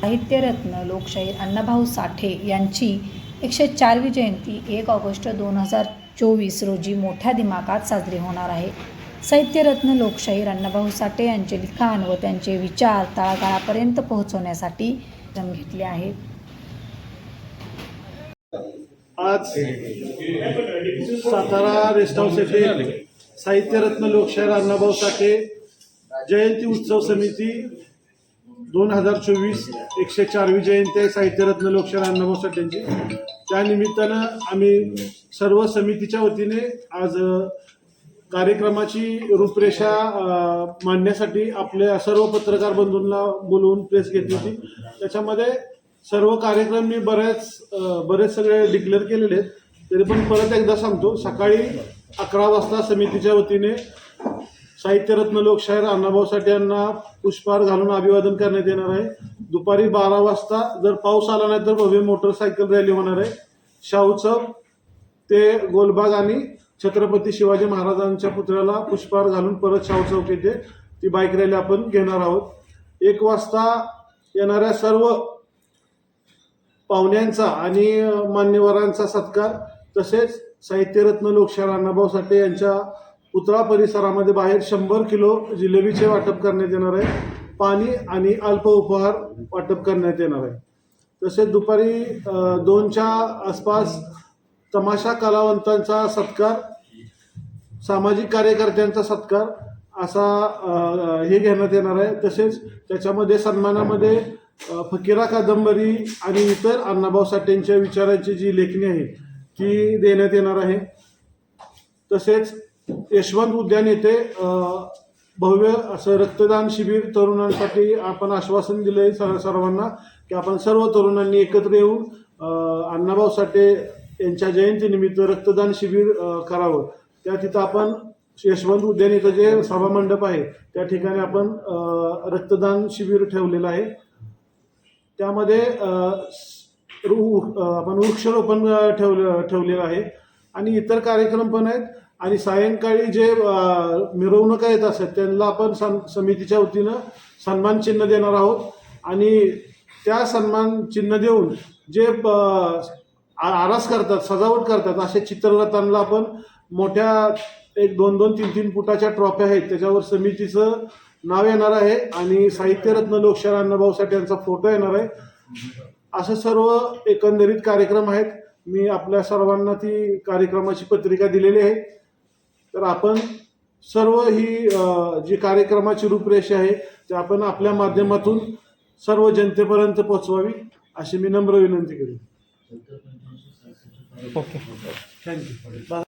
साहित्यरत्न लोकशाहीर अण्णाभाऊ साठे यांची एकशे चारवी जयंती एक ऑगस्ट दोन हजार चोवीस रोजी मोठ्या दिमागात साजरी होणार आहे. साहित्यरत्न लोकशाहीर अण्णाभाऊ साठे यांचे लिखाण व त्यांचे विचार तळागाळापर्यंत पोहोचवण्यासाठी श्रम घेतले आहेत. आज सातारा रेस्ट हाऊस येथे साहित्यरत्न लोकशाहीर अण्णाभाऊ साठे जयंती उत्सव समिती दोन हजार चोवीस एकशे चारवी जयंती आहे. साहित्यरत्न लोकशाहीर अण्णाभाऊ साठेंची. त्यानिमित्तानं आम्ही सर्व समितीच्या वतीने आज कार्यक्रमाची रूपरेषा मांडण्यासाठी आपल्या सर्व पत्रकार बंधूंना बोलवून प्रेस घेतली होती. त्याच्यामध्ये सर्व कार्यक्रम मी बऱ्याच बरेच सगळे डिक्लेअर केलेले आहेत. तरी पण परत एकदा सांगतो सकाळी अकरा वाजता समितीच्या वतीने साहित्यरत्न लोकशाहीर अण्णाभाऊ साठे यांना पुष्पहार घालून अभिवादन करण्यात येणार आहे. दुपारी बारा वाजता जर पाऊस आला नाही तर भव्य मोटरसायकल रॅली होणार आहे. शाहू चौक ते गोलबाग आणि छत्रपती शिवाजी महाराजांच्या पुतळ्याला पुष्पहार घालून परत शाहू चौक येथे ती बाईक रॅली आपण घेणार आहोत. एक वाजता येणाऱ्या सर्व पाहुण्यांचा आणि मान्यवरांचा सत्कार तसेच साहित्यरत्न लोकशाहीर अण्णाभाऊ साठे यांच्या उतळा परिसरामध्ये बाहेर शंभर किलो जिलेबीचे वाटप करण्यात येणार आहे. पाणी आणि अल्प उपहार वाटप करण्यात येणार आहे. तसेच दुपारी दोनच्या आसपास तमाशा कलावंतांचा सत्कार सामाजिक कार्यकर्त्यांचा सत्कार असा हे घेण्यात येणार आहे. तसेच त्याच्यामध्ये सन्मानामध्ये फकीरा कादंबरी आणि इतर अण्णाभाऊ साठेंच्या विचारांची जी लेखणी आहे ती देण्यात येणार आहे. तसेच यशवंत उद्यान येथे भव्य असं रक्तदान शिबिर तरुणांसाठी आपण आश्वासन दिलं आहे सर्वांना की आपण सर्व तरुणांनी एकत्र येऊन अण्णाभाऊ साठे यांच्या जयंतीनिमित्त रक्तदान शिबिर करावं. त्या तिथं आपण यशवंत उद्यान इथं जे सभामंडप आहे त्या ठिकाणी आपण रक्तदान शिबिर ठेवलेलं आहे. त्यामध्ये आपण वृक्षारोपण ठेवलं ठेवलेलं आहे. आणि इतर कार्यक्रम पण आहेत. आणि सायंकाळी जे मिरवणुका येत असतात त्यांना आपण सं समितीच्या वतीनं सन्मान चिन्ह देणार आहोत. आणि त्या सन्मान चिन्ह देऊन जे प- आ- आरास करतात सजावट करतात असे चित्ररथांना आपण मोठ्या एक दोन दोन तीन तीन फुटाच्या ट्रॉफ्या आहेत. त्याच्यावर समितीचं नाव येणार आहे आणि साहित्यरत्न लोकशाहीर अण्णाभाऊ साठे यांचा फोटो येणार आहे. असं सर्व एकंदरीत कार्यक्रम आहेत. मी आपल्या सर्वांना ती कार्यक्रमाची पत्रिका दिलेली आहे. तर आपण सर्व ही जी कार्यक्रमाची रूपरेषा आहे ती आपण आपल्या माध्यमातून सर्व जनतेपर्यंत पोहोचवावी अशी मी नम्र विनंती करेन. ओके. Thank you.